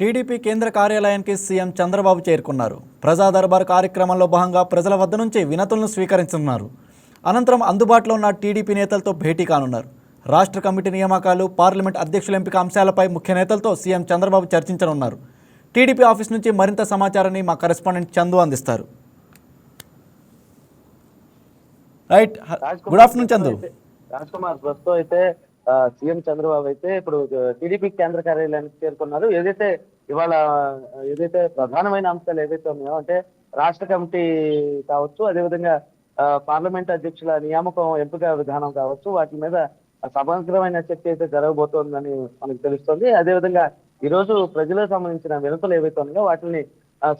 TDP కేంద్ర కార్యాలయానికి CM Chandrababu చేరుకున్నారు. ప్రజా దర్బార్ కార్యక్రమంలో భాగంగా ప్రజల వద్ద నుంచి వినతులను స్వీకరించనున్నారు. అనంతరం అందుబాటులో ఉన్న టీడీపీ నేతలతో భేటీ కానున్నారు. రాష్ట్ర కమిటీ నియామకాలు పార్లమెంట్ అధ్యక్షుల ఎంపిక అంశాలపై ముఖ్య నేతలతో సీఎం చంద్రబాబు చర్చించనున్నారు. టీడీపీ ఆఫీస్ నుంచి మరింత సమాచారాన్ని మా కరెస్పాండెంట్ చందు అందిస్తారు. Right good afternoon Chandu. Raj Kumar ప్రస్తుతం అయితే సీఎం చంద్రబాబు అయితే ఇప్పుడు టీడీపీ కేంద్ర కార్యాలయానికి చేరుకున్నారు. ఏదైతే ఇవాళ ఏదైతే ప్రధానమైన అంశాలు ఏదైతే ఉన్నాయో అంటే రాష్ట్ర కమిటీ కావచ్చు అదేవిధంగా పార్లమెంట్ అధ్యక్షుల నియామకం ఎంపిక విధానం కావచ్చు వాటి మీద సమగ్రమైన చర్చ అయితే జరగబోతోందని మనకు తెలుస్తోంది. అదేవిధంగా ఈ రోజు ప్రజలకు సంబంధించిన వినతులు ఏవైతే ఉన్నాయో వాటిని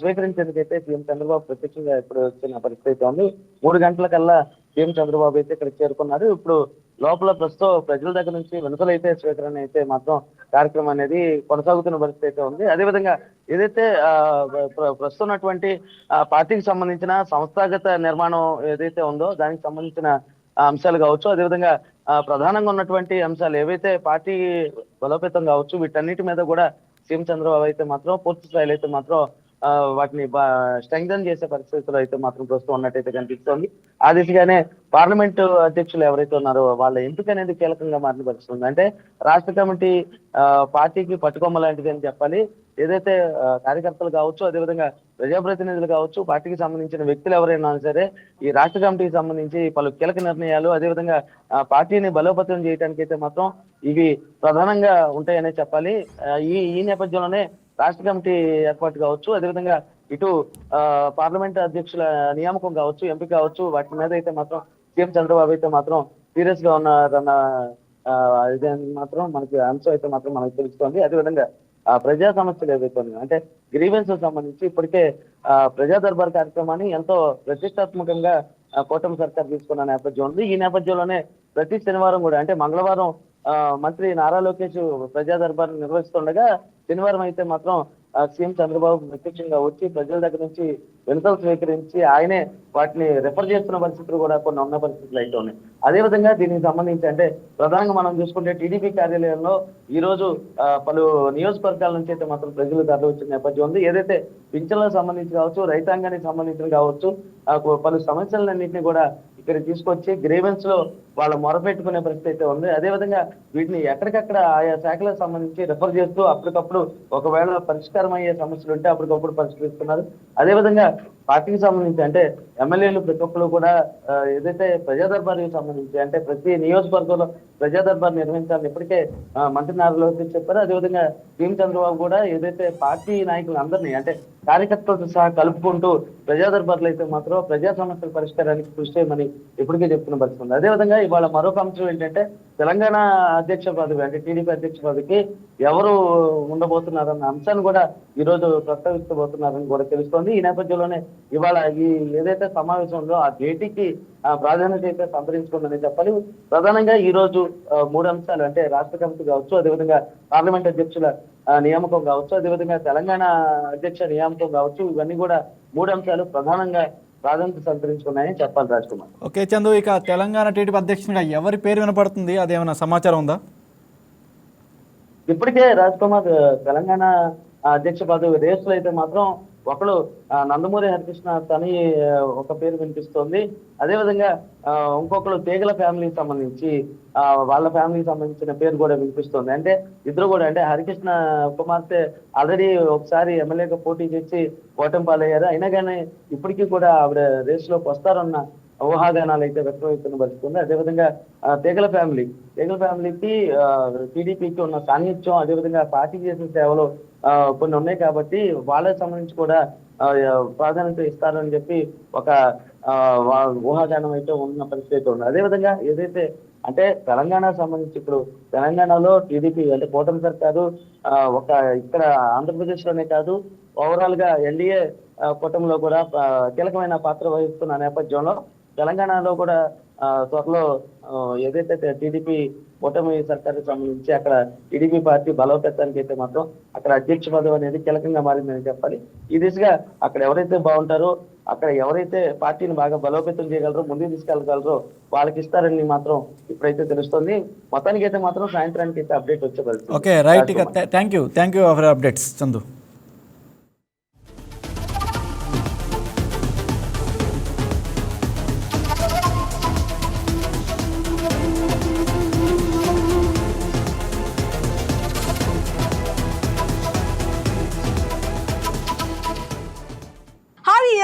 స్వీకరించేందుకైతే సీఎం చంద్రబాబు ప్రత్యక్షంగా ఇప్పుడు వచ్చిన పరిస్థితి అయితే ఉంది. మూడు గంటల కల్లా సీఎం చంద్రబాబు అయితే ఇక్కడ చేరుకున్నారు. ఇప్పుడు లోపల ప్రస్తుతం ప్రజల దగ్గర నుంచి వినతులు స్వీకరణ అయితే మాత్రం కార్యక్రమం అనేది కొనసాగుతున్న పరిస్థితి అయితే ఉంది. అదేవిధంగా ఏదైతే ఆ, ప్రస్తుతం ఉన్నటువంటి పార్టీకి సంబంధించిన సంస్థాగత నిర్మాణం ఏదైతే ఉందో దానికి సంబంధించిన అంశాలు కావచ్చు. అదేవిధంగా ప్రధానంగా ఉన్నటువంటి అంశాలు ఏవైతే పార్టీ బలోపేతం కావచ్చు వీటన్నిటి మీద కూడా సీఎం చంద్రబాబు అయితే మాత్రం పూర్తి స్థాయిలో అయితే మాత్రం వాటిని స్ట్రెంగ్థన్ చేసే పరిస్థితులు అయితే మాత్రం ప్రస్తుతం ఉన్నట్టయితే కనిపిస్తోంది. ఆ దిశగానే పార్లమెంట్ అధ్యక్షులు ఎవరైతే ఉన్నారో వాళ్ళ ఎంపిక అనేది కీలకంగా మారిన పరిస్థితి ఉంది. అంటే రాష్ట్ర కమిటీ ఆ, పార్టీకి పట్టుకొమ్మ లాంటిది అని చెప్పాలి. ఏదైతే కార్యకర్తలు కావచ్చు అదేవిధంగా ప్రజాప్రతినిధులు కావచ్చు పార్టీకి సంబంధించిన వ్యక్తులు ఎవరైనా సరే ఈ రాష్ట్ర కమిటీకి సంబంధించి పలు కీలక నిర్ణయాలు అదేవిధంగా పార్టీని బలోపేతం చేయడానికి అయితే మాత్రం ఇవి ప్రధానంగా ఉంటాయనే చెప్పాలి. ఈ ఈ నేపథ్యంలోనే రాష్ట్ర కమిటీ ఏర్పాటు కావచ్చు అదేవిధంగా ఇటు పార్లమెంట్ అధ్యక్షుల నియామకం కావచ్చు ఎంపిక కావచ్చు వాటి మీద అయితే మాత్రం సీఎం చంద్రబాబు అయితే మాత్రం సీరియస్గా ఉన్నారన్న ఆ, మాత్రం మనకి అంశం అయితే మాత్రం మనకు తెలుస్తోంది. అదేవిధంగా ఆ ప్రజా సమస్యలు ఏవైతే ఉన్నాయో అంటే గ్రీవెన్స్ సంబంధించి ఇప్పటికే ఆ, ప్రజా దర్బార్ కార్యక్రమాన్ని ఎంతో ప్రతిష్టాత్మకంగా కూటమి సర్కార్ తీసుకున్న నేపథ్యం ఉంది. ఈ నేపథ్యంలోనే ప్రతి శనివారం కూడా అంటే మంగళవారం ఆ, మంత్రి నారా లోకేష్ ప్రజా దర్బార్ నిర్వహిస్తుండగా శనివారం అయితే మాత్రం సీఎం చంద్రబాబు ప్రత్యక్షంగా వచ్చి ప్రజల దగ్గర నుంచి వినతలు స్వీకరించి ఆయనే వాటిని రిఫర్ చేస్తున్న పరిస్థితులు కూడా కొన్ని ఉన్న పరిస్థితులు అయితే ఉన్నాయి. అదేవిధంగా దీనికి సంబంధించి అంటే ప్రధానంగా మనం చూసుకుంటే టీడీపీ కార్యాలయంలో ఈ రోజు పలు నియోజకవర్గాల నుంచి అయితే మాత్రం ప్రజలు తరలి వచ్చిన నేపథ్యం ఉంది. ఏదైతే పింఛన్లకు సంబంధించి కావచ్చు రైతాంగానికి సంబంధించిన కావచ్చు పలు సమస్యలన్నింటినీ కూడా ఇక్కడ తీసుకొచ్చి గ్రేవెన్స్లో వాళ్ళ మొరపెట్టుకునే పరిస్థితి అయితే ఉంది. అదేవిధంగా వీటిని ఎక్కడికక్కడ ఆయా శాఖలకు సంబంధించి రిఫర్ చేస్తూ అప్పటికప్పుడు ఒకవేళ పరిష్కారం అయ్యే సమస్యలు ఉంటే అప్పటికప్పుడు పరిష్కరిస్తున్నారు. అదేవిధంగా పార్టీకి సంబంధించి అంటే ఎమ్మెల్యేలు ప్రతి ఒక్కరు కూడా ఏదైతే ప్రజా దర్బార్కి సంబంధించి అంటే ప్రతి నియోజకవర్గంలో ప్రజా దర్బార్ నిర్వహించాలని ఇప్పటికే ఆ, మంత్రి నారా చెప్పారు. అదేవిధంగా సీఎం చంద్రబాబు కూడా ఏదైతే పార్టీ నాయకులు అందరినీ అంటే కార్యకర్తలతో సహా కలుపుకుంటూ ప్రజా దర్బార్లు అయితే మాత్రం ప్రజా సమస్యల పరిష్కారానికి కృషి చేయమని ఇప్పటికే చెప్తున్న పరిస్థితి ఉంది. అదేవిధంగా ఇవాళ మరొక అంశం ఏంటంటే తెలంగాణ అధ్యక్ష పదవి అంటే టీడీపీ అధ్యక్ష పదవికి ఎవరు ఉండబోతున్నారన్న అంశాన్ని కూడా ఈ రోజు ప్రస్తావిస్తబోతున్నారని కూడా తెలుస్తోంది. ఈ నేపథ్యంలోనే ఇవాళ ఈ ఏదైతే సమావేశం ఉందో ఆ భేటీకి ప్రాధాన్యత అయితే సంతరించుకుందని చెప్పాలి. ప్రధానంగా ఈ రోజు మూడు అంశాలు అంటే రాష్ట్ర కమిటీ కావచ్చు అదేవిధంగా పార్లమెంట్ అధ్యక్షుల నియామకం కావచ్చు అదేవిధంగా తెలంగాణ అధ్యక్ష నియామకం కావచ్చు ఇవన్నీ కూడా మూడు అంశాలు ప్రధానంగా ప్రాధాన్యత సంతరించుకున్నాయని చెప్పాలి రాజ్ కుమార్ ఓకే చందు ఇక తెలంగాణ టీడీపీ అధ్యక్షునిగా ఎవరి పేరు వినపడుతుంది? అదేమైనా సమాచారం ఉందా? ఇప్పటికే రాజ్ కుమార్ తెలంగాణ అధ్యక్ష పదవి రేసులో అయితే మాత్రం ఒకడు నందమూరి హరికృష్ణ తని ఒక పేరు వినిపిస్తోంది. అదేవిధంగా ఇంకొకరు తేగల ఫ్యామిలీకి సంబంధించి వాళ్ళ ఫ్యామిలీకి సంబంధించిన పేరు కూడా వినిపిస్తోంది. అంటే ఇద్దరు కూడా అంటే హరికృష్ణ కుమార్తె ఆల్రెడీ ఒకసారి ఎమ్మెల్యేగా పోటీ చేసి ఓటమి పాలయ్యారు. అయినా కానీ ఇప్పటికీ కూడా ఆవిడ రేసులోకి వస్తారన్న ఊహాగానాలు అయితే వ్యక్తమవుతున్న పరిస్థితి ఉంది అదేవిధంగా ఆ, తేగల ఫ్యామిలీ. తేగల ఫ్యామిలీకి టీడీపీకి ఉన్న సాన్నిధ్యం అదేవిధంగా పార్టీకి చేసిన సేవలు ఆ, కొన్ని ఉన్నాయి కాబట్టి వాళ్ళకి సంబంధించి కూడా ప్రాధాన్యత ఇస్తారని చెప్పి ఒక ఊహాగానం అయితే ఉన్న పరిస్థితి అయితే ఉంది. అదేవిధంగా ఏదైతే అంటే తెలంగాణ సంబంధించి ఇప్పుడు తెలంగాణలో టీడీపీ అంటే కూటమి సర్కారు ఆ, ఒక ఇక్కడ ఆంధ్రప్రదేశ్లోనే కాదు ఓవరాల్గా ఎన్డీఏ కూటమిలో కూడా కీలకమైన పాత్ర వహిస్తున్న నేపథ్యంలో తెలంగాణలో కూడా త్వరలో ఏదైతే టీడీపీ కూటమి సర్కారుకి సంబంధించి అక్కడ టీడీపీ పార్టీ బలోపేతానికి అయితే మాత్రం అక్కడ అధ్యక్ష పదవి అనేది కీలకంగా మారిందని చెప్పాలి. ఈ దిశగా అక్కడ ఎవరైతే బాగుంటారో అక్కడ ఎవరైతే పార్టీని బాగా బలోపేతం చేయగలరో ముందుకు తీసుకెళ్ళగలరో వాళ్ళకి ఇస్తారని మాత్రం ఇప్పుడైతే తెలుస్తుంది. మొత్తానికి అయితే మాత్రం సాయంత్రానికి అయితే అప్డేట్ వచ్చే పరిస్థితి. Okay right thank you thank you for updates Chandu.